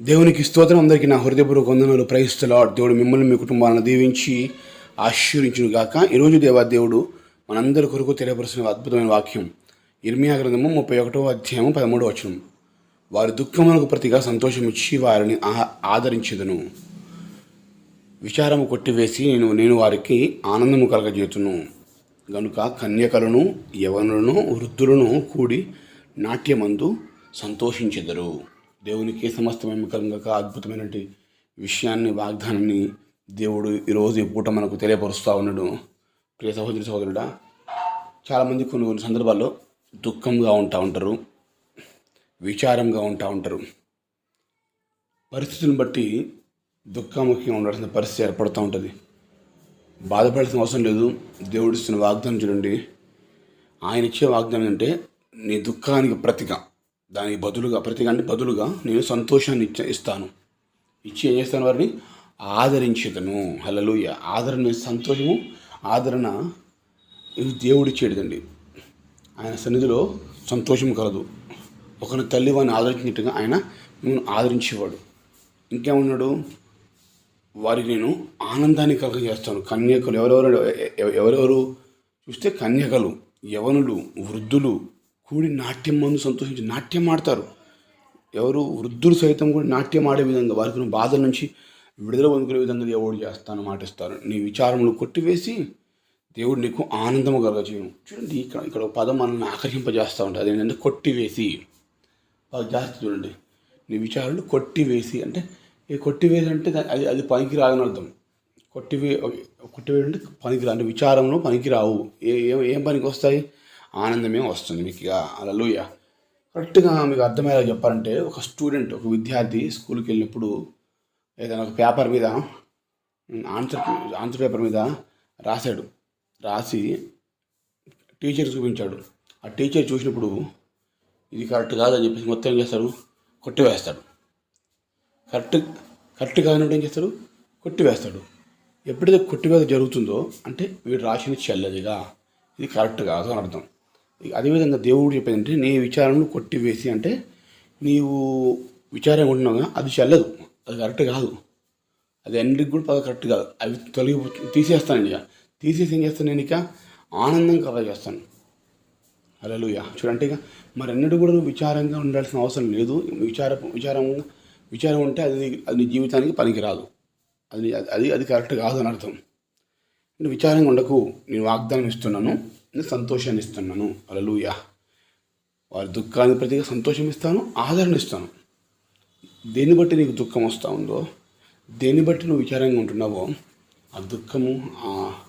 దేవునికి స్తోత్రం. అందరికీ నా హృదయపూర్వక వందనాలు. ప్రయిస్తలా దేవుడు మిమ్మల్ని మీ కుటుంబాలను దీవించి ఆశీర్వించును గాక ఈరోజు దేవా దేవుడు మనందరి కొరకు తెలియపరుస్తున్న అద్భుతమైన వాక్యం. ఇర్మియా గ్రంథము ముప్పై ఒకటో అధ్యాయము పదమూడవ వచనం. వారి దుఃఖములకు ప్రతిగా సంతోషం ఇచ్చి వారిని ఆ- ఆదరించెదను. విచారము కొట్టివేసి నేను నేను వారికి ఆనందము కలగజేతును గనుక కన్యకలను యవనులను వృద్ధులను కూడి నాట్యమందు సంతోషించెదరు. దేవునికి సమస్తమైన కలంగా అద్భుతమైనటువంటి విషయాన్ని వాగ్దానాన్ని దేవుడు ఈరోజు ఈ పూట మనకు తెలియపరుస్తూ ఉన్నాడు. ప్రియ సహోదరి సహోదరుడా చాలామంది కొన్ని కొన్ని సందర్భాల్లో దుఃఖంగా ఉంటా ఉంటారు విచారంగా ఉంటా ఉంటారు. పరిస్థితిని బట్టి దుఃఖముఖంగా ఉండాల్సిన పరిస్థితి ఏర్పడుతూ ఉంటుంది. బాధపడాల్సిన అవసరం లేదు. దేవుడిస్తున్న వాగ్దానం చూడండి. ఆయన ఇచ్చే వాగ్దానం ఏంటంటే నీ దుఃఖానికి ప్రతిగా దానికి బదులుగా ప్రతిగా బదులుగా నేను సంతోషాన్ని ఇచ్చ ఇస్తాను. ఇచ్చి ఏం చేస్తాను వారిని? ఆదరించదను. హలలుయ ఆదరణ సంతోషము ఆదరణ ఇది దేవుడిచ్చేటిదండి. ఆయన సన్నిధిలో సంతోషం కలదు. ఒకరి తల్లి వారిని ఆదరించినట్టుగా ఆయన మిమ్మల్ని ఆదరించేవాడు. ఇంకేమన్నాడు? వారికి నేను ఆనందాన్ని కలగజేస్తాను. కన్యకలు ఎవరెవరు ఎవరెవరు? చూస్తే కన్యకలు యవనులు వృద్ధులు కూడి నాట్యం మందు సంతోషించి నాట్యం ఆడతారు. ఎవరు వృద్ధులు సైతం కూడా నాట్యం ఆడే విధంగా వారికి ఉన్న బాధల నుంచి విడుదల పొందుకునే విధంగా దేవుడు చేస్తాను మాటిస్తారు. నీ విచారములు కొట్టివేసి దేవుడు నీకు ఆనందము కలగజేయను. చూడండి ఇక్కడ ఇక్కడ పదం మనల్ని ఆకర్షింపజేస్తూ ఉంటుంది అదేంటంటే కొట్టివేసి. అది జాగ్రత్త చూడండి. నీ విచారాలు కొట్టివేసి అంటే ఈ కొట్టివేసి అంటే అది అది పనికి రాదని అర్థం. కొట్టివే కొట్టివేయడం అంటే పనికి రా అంటే విచారంలో పనికి రావు ఏ- ఏం పనికి వస్తాయి ఆనందమే వస్తుంది మీకు ఇక. అలలుయ కరెక్ట్గా మీకు అర్థమయ్యేలా చెప్పాలంటే ఒక స్టూడెంట్ ఒక విద్యార్థి స్కూల్కి వెళ్ళినప్పుడు ఏదైనా ఒక పేపర్ మీద ఆన్సర్ ఆన్సర్ పేపర్ మీద రాశాడు. రాసి టీచర్ చూపించాడు. ఆ టీచర్ చూసినప్పుడు ఇది కరెక్ట్ కాదని చెప్పేసి మొత్తం ఏం చేస్తాడు కొట్టివేస్తాడు. కరెక్ట్ కరెక్ట్ కాదంటే ఏం చేస్తాడు? కొట్టివేస్తాడు. ఎప్పుడైతే కొట్టివేత జరుగుతుందో అంటే వీడు రాసిన చెల్లదిగా ఇది కరెక్ట్ కాదు అని అర్థం. అదేవిధంగా దేవుడు చెప్పేది అంటే నీ విచారణను కొట్టివేసి అంటే నీవు విచారం ఉంటున్నావు అది చల్లదు. అది కరెక్ట్ కాదు. అది అన్నిటికి కూడా కరెక్ట్ కాదు. అవి తొలగి తీసేస్తాను ఇక. తీసేసి ఏం చేస్తాను నేను ఇక? ఆనందం కవర్ చేస్తాను. అలలుయ చూడంటే ఇక. మరి అన్నిటి కూడా నువ్వు విచారంగా ఉండాల్సిన అవసరం లేదు. విచార విచారంగా విచారం ఉంటే అది అది నీ జీవితానికి పనికిరాదు. అది అది అది కరెక్ట్ కాదు అని అర్థం. విచారంగా ఉండకు. నేను వాగ్దానం ఇస్తున్నాను. సంతోషాన్ని ఇస్తున్నాను. అలలుయ వారి దుఃఖాన్ని ప్రతిగా సంతోషం ఇస్తాను ఆదరణ ఇస్తాను. దేన్ని బట్టి నీకు దుఃఖం వస్తూ ఉందో దేన్ని బట్టి నువ్వు విచారంగా ఉంటున్నావో ఆ దుఃఖము ఆ-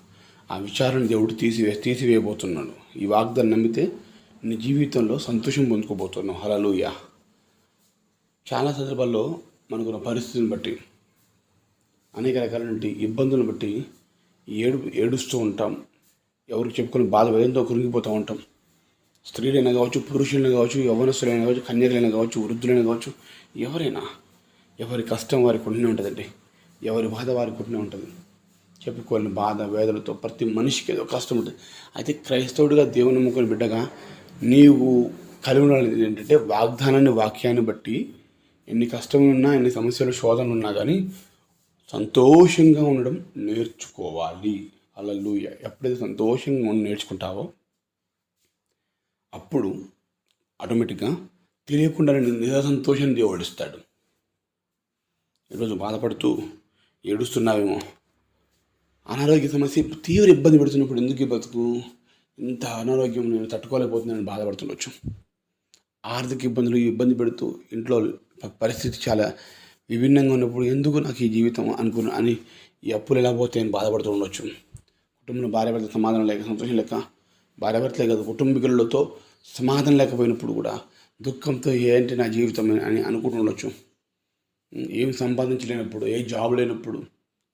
ఆ విచారణ దేవుడు తీసివే తీసివేయబోతున్నాడు. ఈ వాగ్దాన్ని నమ్మితే నీ జీవితంలో సంతోషం పొందుకోబోతున్నావు. హలలుయ చాలా సందర్భాల్లో మనకున్న పరిస్థితిని బట్టి అనేక రకాలైన ఇబ్బందులను బట్టి ఏడు ఏడుస్తూ ఉంటాం. ఎవరికి చెప్పుకొని బాధ వేదంతో కురిగిపోతూ ఉంటాం. స్త్రీలైనా కావచ్చు పురుషులైనా కావచ్చు యవ్వనస్తులైనా కావచ్చు కన్యకలైనా కావచ్చు వృద్ధులైనా కావచ్చు ఎవరైనా ఎవరి కష్టం వారికి ఉంటూనే ఉంటుందండి. ఎవరి బాధ వారికి ఉంటూనే ఉంటుంది. చెప్పుకోలేని బాధ వేదనతో ప్రతి మనిషికి ఏదో కష్టం ఉంటుంది. అయితే క్రైస్తవుడిగా దేవుని నమ్ముకొని బిడ్డగా నీవు కలిగి ఉండాలి ఏంటంటే వాగ్దానాన్ని వాక్యాన్ని బట్టి ఎన్ని కష్టములున్నా ఎన్ని సమస్యలు శోధనలు ఉన్నా కానీ సంతోషంగా ఉండడం నేర్చుకోవాలి. అలలుయ ఎప్పుడైతే సంతోషంగా ఉండి నేర్చుకుంటావో అప్పుడు ఆటోమేటిక్గా తెలియకుండా నిజ సంతోషాన్ని దేవుడు ఇస్తాడు. ఈరోజు బాధపడుతూ ఏడుస్తున్నావేమో. అనారోగ్య సమస్య తీవ్ర ఇబ్బంది పెడుతున్నప్పుడు ఎందుకు ఈ బతుకు? ఇంత అనారోగ్యం నేను తట్టుకోలేకపోతున్నానని బాధపడుతుండొచ్చు. ఆర్థిక ఇబ్బందులు ఇబ్బంది పెడుతూ ఇంట్లో పరిస్థితి చాలా విభిన్నంగా ఉన్నప్పుడు ఎందుకు నాకు ఈ జీవితం అనుకున్న అని ఈ అప్పులు ఎలా పోతాయని బాధపడుతూ ఉండొచ్చు. కుటుంబంలో భార్యాభర్త సమాధానం లేక సంతోషం లేక భార్యాభర్తలే కాదు కుటుంబీకులతో సమాధానం లేకపోయినప్పుడు కూడా దుఃఖంతో ఏంటి నా జీవితం అని అనుకుంటూ ఉండొచ్చు. ఏం సంపాదించలేనప్పుడు ఏ జాబ్ లేనప్పుడు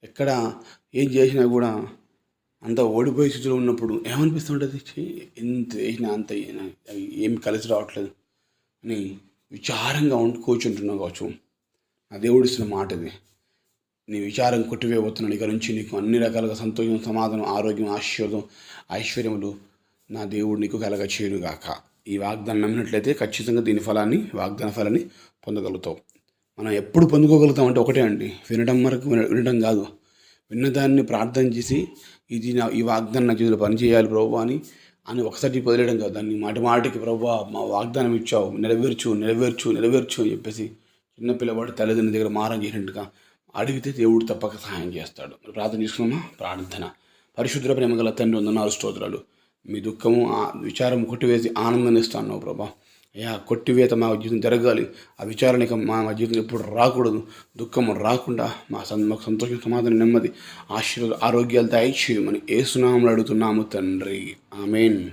ఎక్కడ ఏం చేసినా కూడా అంత ఓడిపోయే స్థితిలో ఉన్నప్పుడు ఏమనిపిస్తుంటుంది ఎంత చేసినా అంత ఏమి కలిసి రావట్లేదు అని విచారంగా ఉండి కూర్చుంటున్నావు కావచ్చు. నా దేవుడిస్తున్న మాట ఇది నీ విచారం కొట్టివేయబోతున్నాను. ఇక నుంచి నీకు అన్ని రకాలుగా సంతోషం సమాధానం ఆరోగ్యం ఆశీర్వాదం ఐశ్వర్యములు నా దేవుడు నీకు కలగ చేయునుగాక ఈ వాగ్దానం నమ్మినట్లయితే ఖచ్చితంగా దీని ఫలాన్ని వాగ్దాన ఫలాన్ని పొందగలుగుతావు. మనం ఎప్పుడు పొందుకోగలుగుతాం అంటే ఒకటే అండి. వినడం వరకు వినడం కాదు. విన్నదాన్ని ప్రార్థన చేసి ఇది నా ఈ వాగ్దానం నా జీవితంలో పనిచేయాలి ప్రభు అని అని ఒకసారి వదిలేయడం కాదు. దాన్ని మాటి మాటికి ప్రభు మా వాగ్దానం ఇచ్చావు. నెరవేర్చు నెరవేర్చు నెరవేర్చు అని చెప్పేసి చిన్న పిల్లవాడు తల్లిదండ్రుల దగ్గర మారం చేసినట్టుగా అడిగితే దేవుడు తప్పక సహాయం చేస్తాడు. ప్రార్థన చేసుకున్నామా? ప్రార్థన. పరిశుద్ధ ప్రేమ గల తండ్రి వందనాలు స్తోత్రాలు. మీ దుఃఖము ఆ విచారం కొట్టివేసి ఆనందాన్ని ఇస్తాను ప్రభా. అయ్యా కొట్టివేత మా జీవితం జరగాలి. ఆ విచారణ ఇక మా మా జీవితం ఎప్పుడు రాకూడదు. దుఃఖము రాకుండా మా సంత మాకు సంతోషం సమాధానం నెమ్మది ఆశీర్వాద ఆరోగ్యాలు దయచేయమని ఏ సునామలు అడుగుతున్నాము తండ్రి. ఆమెన్.